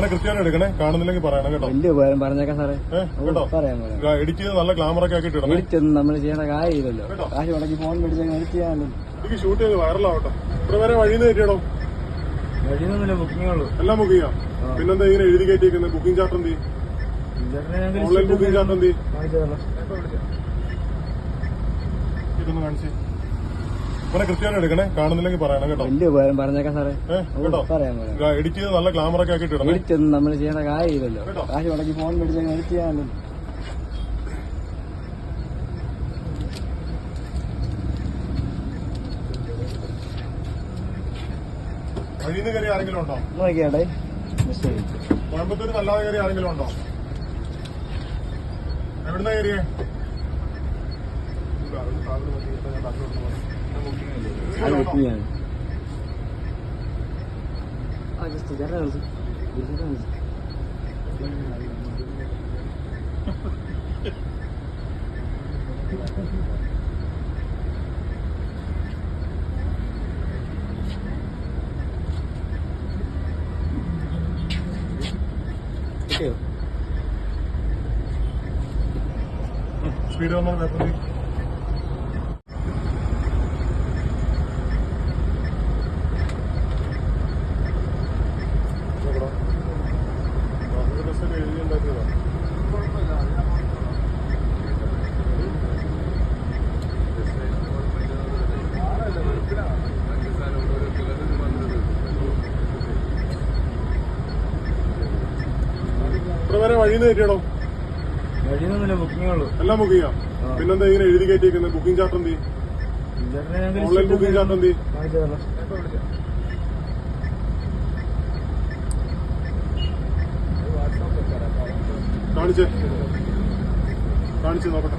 ഇവനെ കൃത്യമായിട്ട് എടുക്കണേ? കാണുന്നില്ലെങ്കിൽ പറയണം കേട്ടോ. വലിയ ഉപകാരം പറഞ്ഞേക്കാം സാറേ. കേട്ടോ? പറയാം എഡിറ്റ് ചെയ്ത് നല്ല ഗ്ലാമർ ഒക്കെ ആക്കിയിട്ട് ഇടണം. എഡിറ്റൊന്നും നമ്മൾ ചെയ്യേണ്ട കാര്യമില്ലല്ലോ. കാശ് മുടക്കി ഫോൺ മേടിച്ചാൽ എഡിറ്റ് ചെയ്യാമല്ലോ. എനിക്ക് ഷൂട്ട് ചെയ്ത് വൈറലാവട്ടെ ഇവിടെ വരെ വഴിയിൽ നിന്ന് കയറ്റിയിടോ? വഴിയൊന്നുമില്ല ബുക്കിംഗ് ഉള്ളൂ. എല്ലാം ബുക്ക് ചെയ്യാം. പിന്നെന്താ ഇങ്ങനെ എഴുതി കയറ്റിയിരിക്കുന്നത് ബുക്കിംഗ് ചാർട്ട് എന്ത് ഓൺലൈൻ ബുക്കിംഗ് ചാർട്ട് എന്ത് ഇതൊന്ന് കാണിച്ച്. ഇവനെ കൃത്യമായിട്ട് എടുക്കണേ. കാണുന്നില്ലെങ്കിൽ പറയണം കേട്ടോ. വലിയ ഉപകാരം പറഞ്ഞേക്കാം സാറേ. കേട്ടോ. പറയാം എഡിറ്റ് ചെയ്ത് നല്ല ഗ്ലാമർ ഒക്കെ ആക്കിയിട്ട് എഡിറ്റ് ഒന്നും നമ്മൾ ചെയ്യേണ്ട കാര്യമില്ലല്ലോ. കാശ് മുടക്കി ഫോൺ മേടിച്ചാൽ എഡിറ്റ് ചെയ്യാമല്ലോ. കോയമ്പത്തൂര് കയറി ആരെങ്കിലും ഉണ്ടോ? നോക്കിയാടേ മിസ്റ്റേക്ക് കോയമ്പത്തൂർ നല്ലാതെ കയറി ആരെങ്കിലും ഉണ്ടോ? എവിടുന്നാ കയറിയേ? Algo bien. Ah, yo estoy agarrando. Yo agarrando. Speed on that, please. ഇവിടെ പേരെ വഴിന്ന് കയറ്റിയിടോ വഴിയൊന്നുമില്ല ബുക്കിംഗ് എല്ലാം ബുക്ക് ചെയ്യാം. പിന്നെന്താ ഇങ്ങനെ എഴുതി കയറ്റിയിരിക്കുന്നത് ബുക്കിംഗ് ചാർട്ട് എന്ത്? ഓൺലൈൻ ബുക്കിംഗ് ചാർട്ട് എന്ത്? കാണിച്ചേ. കാണിച്ചു നോക്കട്ടെ.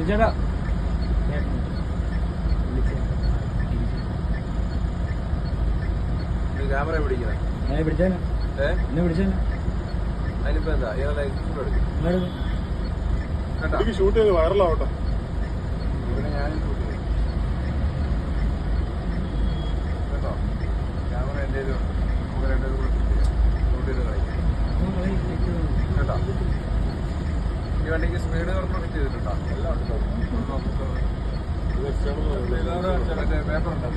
ചേട്ടാ ക്യാമറ പിടിക്കണേ. ഞാൻ പിടിച്ചേനെ. ഏ? പിടിച്ചേനെ. അതിനിപ്പോ എന്താ? ഷൂട്ട് ചെയ്ത് വൈറലാവട്ടെ ഇവിടെ ഞാൻ ഷൂട്ട് ചെയ്യും കേട്ടോ ക്യാമറ എന്റെ കയ്യിലുണ്ട് രണ്ടുപേരും കൂടെ ഷൂട്ട് ചെയ്ത് കേട്ടോ? ഈ വണ്ടിക്ക് സ്പീഡ് കുറച്ച് ഫിറ്റ് ചെയ്തിട്ടുണ്ടോ? എല്ലാം ഉണ്ടോ ആണ്. മറ്റേ പേപ്പർ ഉണ്ടോ